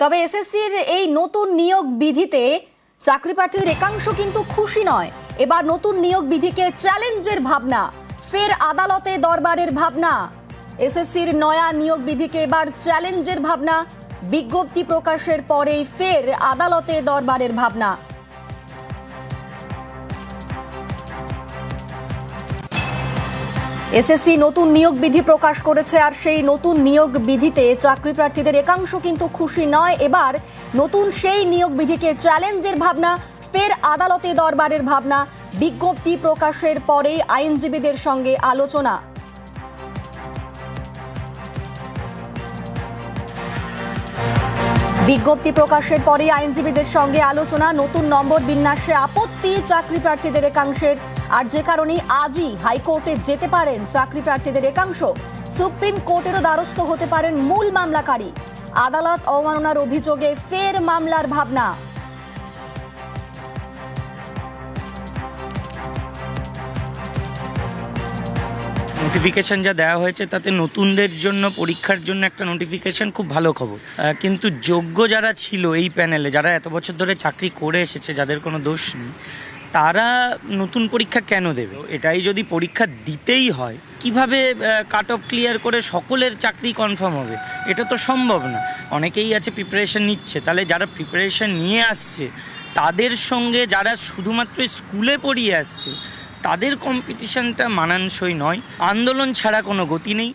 তবে এসএসসির এই নতুন নিয়োগ বিধিতে চাকরি প্রার্থীদের একাংশ কিন্তু খুশি নয়। এবার নতুন নিয়োগ বিধিকে চ্যালেঞ্জের ভাবনা, ফের আদালতে দরবারের ভাবনা। এসএসসির নয়া নিয়োগ বিধিকে এবার চ্যালেঞ্জের ভাবনা, বিজ্ঞপ্তি প্রকাশের পরেই ফের আদালতে দরবারের ভাবনা। এসএসসি নতুন নিয়োগ বিধি প্রকাশ করেছে আর সেই নতুন নিয়োগ বিধিতে চাকরি প্রার্থীদের একাংশ কিন্তু খুশি নয়। এবার নতুন সেই নিয়োগ বিধিকে চ্যালেঞ্জের ভাবনা, ফের আদালতে দরবারের ভাবনা, বিজ্ঞপ্তি প্রকাশের পরেই আইনজীবীদের সঙ্গে আলোচনা। বিজ্ঞপ্তি প্রকাশের পরে আইনজীবীদের সঙ্গে আলোচনা, নতুন নম্বর বিন্যাসে আপত্তি, চাকরি প্রার্থীদের একাংশের, আর যে কারণে আজই হাইকোর্টে যেতে পারেন চাকরি প্রার্থীদের একাংশ, সুপ্রিম কোর্টেরও দ্বারস্থ হতে পারেন মূল মামলাকারী। আদালত অবমাননার অভিযোগে ফের মামলার ভাবনা। নোটিফিকেশন যা দেওয়া হয়েছে, তাতে নতুনদের জন্য, পরীক্ষার জন্য একটা নোটিফিকেশন খুব ভালো খবর। কিন্তু যোগ্য যারা ছিল এই প্যানেলে যারা এত বছর ধরে চাকরি করে এসেছে, যাদের কোনো দোষ নেই, তারা নতুন পরীক্ষা কেন দেবে? এটাই যদি পরীক্ষা দিতেই হয়, কীভাবে কাট অফ ক্লিয়ার করে সকলের চাকরি কনফার্ম হবে? এটা তো সম্ভব না। অনেকেই আছে প্রিপারেশন নিচ্ছে, তাহলে যারা প্রিপারেশন নিয়ে আসছে, তাদের সঙ্গে যারা শুধুমাত্র স্কুলে পড়িয়ে আসছে তাদের কম্পিটিশনটা মানানসই নয়। আন্দোলন ছাড়া কোনো গতি নেই।